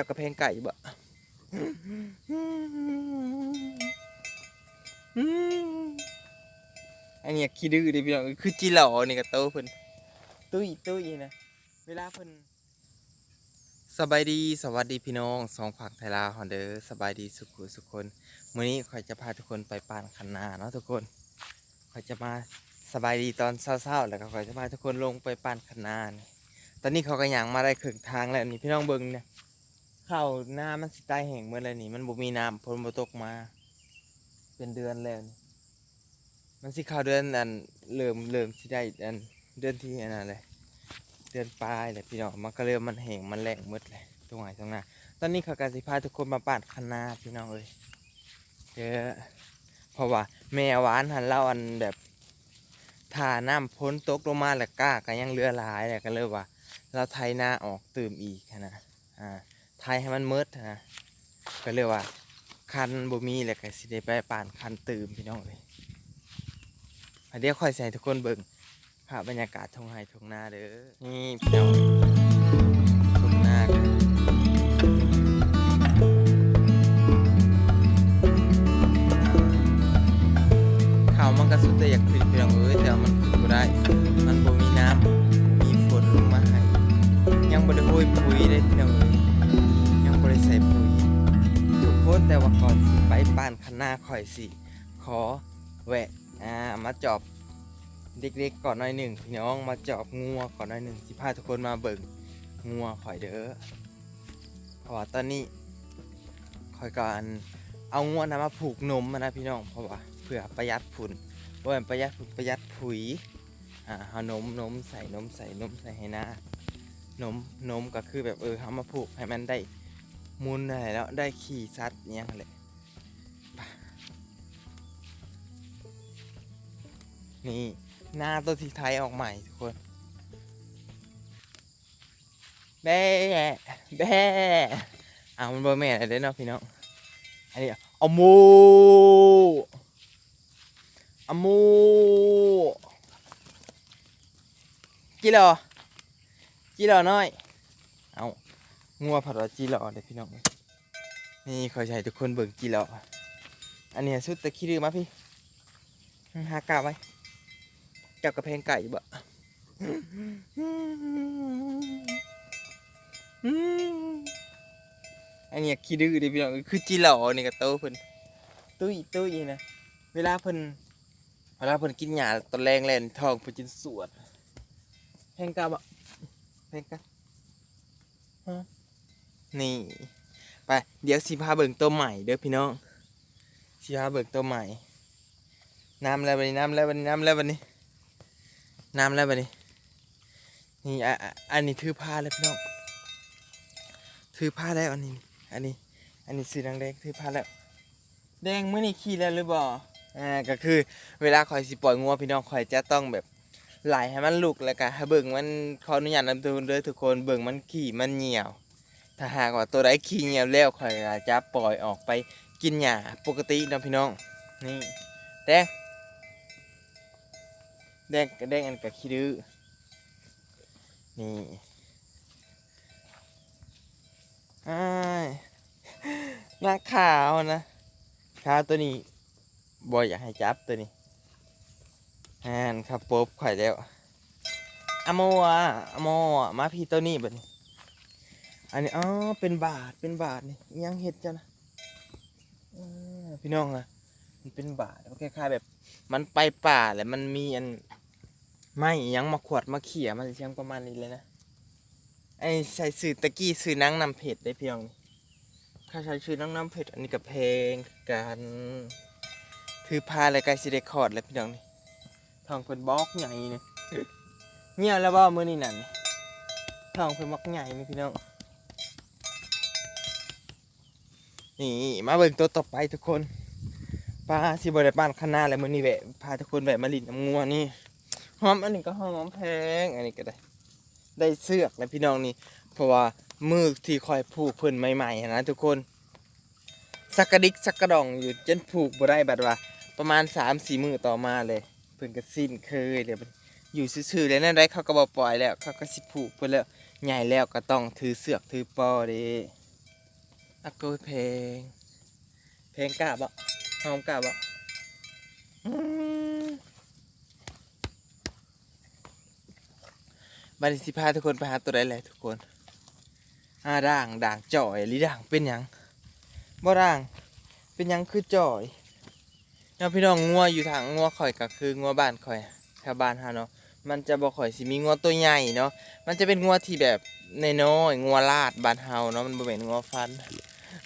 จับกระเพงไก่บ่อันนี้ขี้ดื้อดิพี่น้องคือจีหล่อนี่ก็โตเพิ่นตุ้ยตุ้ยนะเวลาเพิ่นสบายดีสวัสดีพี่น้องสองฝั่งไทยลาฮอนเดอร์สบายดีสุขุสุขคนมื้อนี้ข่อยจะพาทุกคนไปปานคันนาเนาะทุกคนข่อยจะมาสบายดีตอนเช้าๆแล้วก็ข่อยจะพาทุกคนลงไปปานคันนานี่ตอนนี้เขาก็ย่างมาได้ครึ่งทางแล้วนี่พี่น้องเบิ่งเนี่ย ข้าวหน้ามันสิตายแห้งเมื่อไรนี่ มันบ่มีน้ำฝนบ่ตกมา เป็นเดือนแล้วนี่มันสิเข้าเดือนอันเริ่มเริ่มสิได้อันเดือนที่อันนั้นเลยเดือนปลายเลยพี่น้องมันก็เริ่มมันแห้งมันแรงหมดเลยตรงไหนตรงหน้าตอนนี้เขาก็สิพาทุกคนมาปานคันนาพี่น้องเอ้ยเยอะเพราะว่า แม่หวานหันเล่าอันแบบถ้าน้ำพ้นตกลงมาแล้วก้าก็ยังเลือหลายเลยก็เลยว่า เราไทยหน้าออกตื่มอีกนะอ่า ไทยให้มันมืดนะก็เลยกว่าคันบ่มีแล้วก็สิได้ไปป่านคันตื่มพี่น้องเลยอะเดี๋ยวค่อยใส่ทุกคนเบิ่งภาพบรรยากาศทงไร่ทุ่งนาเด้อนี่พี่น้องทงนากันข้าวมันก็สุดแต่อยากขึ้นพี่น้องเอ้ยแต่มันขึ้นบ่ได้ มันบ่มีน้ำมีฝนลงมาให้ยังบ่ได้โรยปุ๋ยเลยพี่น้องเอ้ยยัง คนแต่ว่าก่อนสิไปบ้านคณะข่อยสิ ขอแวะอ่ามาจอบเด็กๆก่อนหน่อยหนึ่งพี่น้องมาจอบงัวก่อนหน่อยหนึ่งสิพาทุกคนมาเบิ่งงัวข่อยเด้อเพราะว่าตอนนี้ข่อยก่อนเอางัวนะมาผูกนมนะพี่น้องเพราะว่าเพื่อประหยัดฝุ่นเพราะว่าประหยัดฝุ่นประหยัดปุ๋ยอ่าเอานมนมใส่นมใส่นมใส่ให้หน้านมนมก็คือแบบเออเอามาผูกให้มันได้ มุนอะไรแล้วได้ขี่ซัดเนี้ยเลยไปนี่หน้าตัวที่ไทยออกใหม่ทุกคนแบ่แบ่เอามันบอแม่อะไรเด้เนาะพี่น้องอันนี้เอาหมูเอาหมูจีรอจีรอน้อยเอา งัวผัดว่าจีหล่อเลยพี่น้องนี่ขอใช้ทุกคนเบิ่งจีหล่ออันนี้สุดตะขี้ดื้อมาพี่หากาไว้จับกระเพงไก่บ่อันนี้ขี้ดื้อเดิพี่น้องคือจีหล่อนี่ก็โตเพิ่นตุ้ยตุ้ยนะเวลาเพิ่นเวลาเพิ่นกินหญ้าตอนแรงแลนทองเพิ่นจินสวดเพงกาบ่เพงกา นี่ ไปเดี๋ยวสิพาเบิ่งตัวใหม่เด้อพี่น้องสิพาเบิ่งตัวใหม่น้ำแล้วบันนี้น้ำแล้วบันนี้น้ำแล้วบันนี้น้ำแล้วบันนี้นี่อันนี้ถือผ้าแล้วพี่น้องถือผ้าแล้วอันนี้ อันนี้ อันนี้สีแดงแดงถือผ้าแล้ว แดงเมื่อนี่ขี่แล้วหรือเปล่าอ่าก็คือ เวลาคอยสิปล่อยงัวพี่น้องคอยจะต้องแบบไหลให้มันลุกแล้วก็ให้เบิ่งมันขออนุญาตนำตัวเด้อทุกคนเบิ่งมันขี่มันเหนียว ถ้าหากว่าตัวใดขี้เงียบแล้วข่อยจะปล่อยออกไปกินหญ้าปกติเนาะพี่น้องนี่แดงแดงแดงอันกับขี้ดื้อนี่อ้ายหน้าขาวนะขาวตัวนี้บอยอยากให้จับตัวนี้อ่านครับปุ๊บข่อยแล้วอโมอะอโมอะมาพี่ตัวนี้บัดนี้ อันนี้อ๋อเป็นบาทเป็นบาทนี่ยังเห็ดจ้ะนะพี่น้องอะมันเป็นบาทโอเคคล้ายๆแบบ มันไปป่าแหละมันมีอันไม่ยังมาขวดมาเขี่ยมันเชียงประมาณนี้เลยนะไอ้ใส่สื่อตะกี้สื่อนังนำเผ็ดได้เพี่น้องข้าใช้ชื่อนังนำเผ็ดอันนี้กับเพลงกันคือพาอะไรไกลสิเดคอร์ดแล้วพี่น้องนี่ทองเป็นบล็อกใหญ่เนี่ยเงียแล้วว่ามื้อนี้นั่นทองเป็นบล็อกใหญ่นี่พี่น้อง นี่มาเบิ่งตัวต่อไปทุกคนปลาสิบริบ้านข้างหน้าแล้วมื้อนี้แหวะพาทุกคนแวะมาลินน้ำงัวนี่หอมอันนี้ก็หอมแพงอันนี้ก็ได้ ได้เสือกแล้วพี่น้องนี่ เพราะว่ามือที่คอยผูกเพิ่นใหม่ๆนะทุกคนสักกระดิกสักกระดองอยู่จนผูกบ่ได้บัดว่า ประมาณ3ามสี่มือต่อมาเลย เพิ่นก็สิ้นเคยเลยอยู่ซื่อๆแล้วนั่นได้เขาก็บ่ปล่อยแล้ว เขาก็สิผูกเพิ่นแล้วใหญ่แล้วก็ต้องถือเสือกถือปอเด้ อักโกยเพลง เพลงกาบอะหอมกาบอะบันสิพาทุกคนไปหาตัวใดแหละทุกคนอ่าด่างด่างจ่อยหรือด่างเป็นยังบ่ด่าง เป็นยังคือจ่อยแล้วพี่น้องงัวอยู่ทางงัวข่อยก็คืองัวบ้านข่อยแถวบ้านฮาเนาะมันจะบ่ข่อยสิมีงัวตัวใหญ่เนาะมันจะเป็นงัวที่แบบน้อยงัวลาดบ้านเฮาเนาะมันบ่เป็นงัวฟัน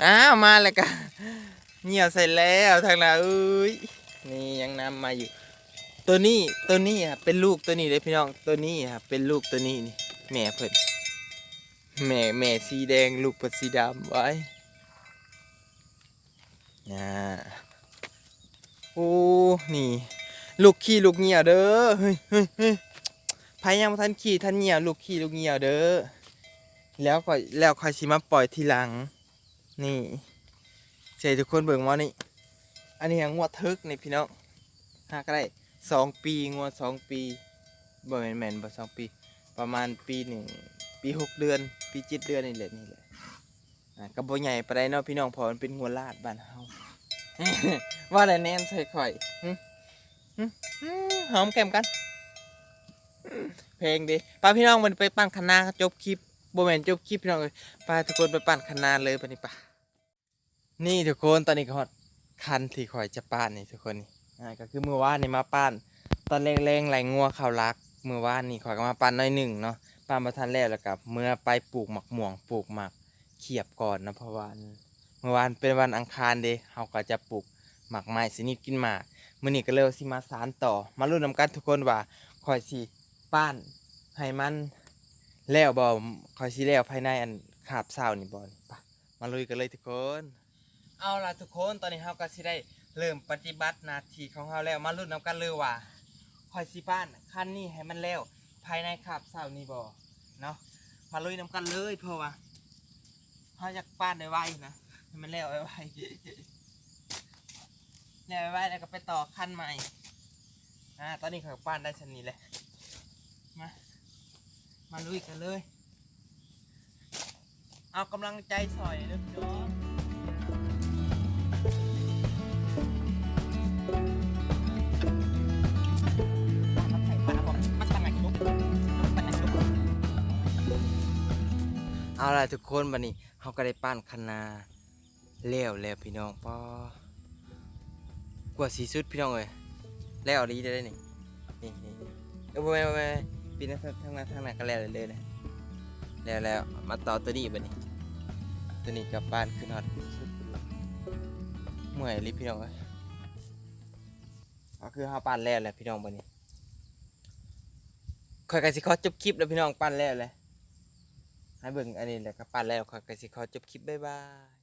อ้าวมาแล้วกันเหี่ยวใส่แล้วทางน่ะเอ้ยนี่ยังนำมาอยู่ ตัวนี้ตัวนี้ครับเป็นลูกตัวนี้เลยพี่น้องตัวนี้ครับเป็นลูกตัวนี้นี่แม่เพิ่นแม่แม่สีแดงลูกเพิ่นสีดำไว้น่าโอ้นี่ ลูกขี้ลูกเหี่ยวเด้อเฮ้ยเฮ้ยเฮ้ยพายยังบ่ทันขี่ทันเหี่ยวลูกขี้ลูกเหี่ยวเด้อแล้วก็แล้วค่อยสิมาปล่อยทีหลัง นี่เสียทุกคนเบิ่งว่านี่ อันนี้ยังงวดทึกนี่พี่น้องหากได้สองปีงวดสองปีบ่แมนแมนบ่สองปี ประมาณปีหนึ่งปีหกเดือน ปีเจ็ดเดือนนี่แหละนี่แหละอ่าก็บ่ใหญ่ปานใดเนาะพี่น้องพอมันเป็นงัวลาดบ้านเฮาว่าแต่แนมใส่ข่อยหอมแก้มกัน เพลงดิป้าพี่น้องมันไปปั่นคณะจบคลิป โบแมนจบคลิปพี่น้องเลยปทุกคนไปปั่นคณะเลยปนี่ปะนี่ทุกคนตอนนี้ก็ฮอดคันที่ข่อยจะป้านนี่ทุกคนนี่อ่าก็คือเมื่อวานนี่มาป้านตอนแรงๆไหลงัวข่าวรักเมื่อวานนี่ข่อยก็มาปั้นน้อยหนึ่งเนาะปั้นมาทันแล้วแล้วกับเมื่อไปปลูกหมักม่วงปลูกหมักเขียบก่อนนะเพราะว่าเมื่อวานเป็นวันอังคารเด้เฮาก็จะปลูกหมักไม้สินิดกินหมากมื้อนี้ก็เลยสิมาสานต่อ มาลุ้นนำกันทุกคนว่าข่อยสิป้านให้มัน แล้วบ่ข่อยสิแล้วภายในอันคาบเช้านี่บ่นี่ไปมาลุยกันเลยทุกคน เอาล่ะทุกคนตอนนี้เฮาก็สิได้เริ่มปฏิบัติหน้าที่ของเฮาแล้วมาลุ้นนำกันเลยว่าคอยสิบ้านคันนี้ให้มันแล้ว ภายในขับเสาร์นี้บ่เนาะมาลุยน้ำกันเลยเพราะว่าเขาอยากป้านได้ไวนะให้มันแล้วไวๆแล้วไวๆแล้วก็ไปต่อคันใหม่อ่าตอนนี้เขาป้านได้ชนนี้เลยมา มาลุยกันเลย เอากำลังใจสอยเด้อพี่น้องเอาล่ะทุกคนวันนี้เขาก็ได้ปั้นคณะแล้วแล้วพี่น้องปอกว่าสีสุดพี่น้องเลยแล้วดีได้เลยนี่นี่นี่เออไปไป ปีนั้นทางนั้นทางนั้นก็แล้วเลยเลยนะแล้วแล้วมาต่อตัวนี้บัดนี้ตัวนี้กลับบ้านขึ้นฮอดเมื่อยลิพี่น้องเอ้ยก็คือเฮาปั้นแล้วแหละพี่น้องบัดนี้ค่อยก็สิขอจบคลิปแล้วพี่น้องปั้นแล้วแหละให้เบิ่งอันนี้แหละก็ปั้นแล้วค่อยก็สิขอจบคลิปบ๊ายบาย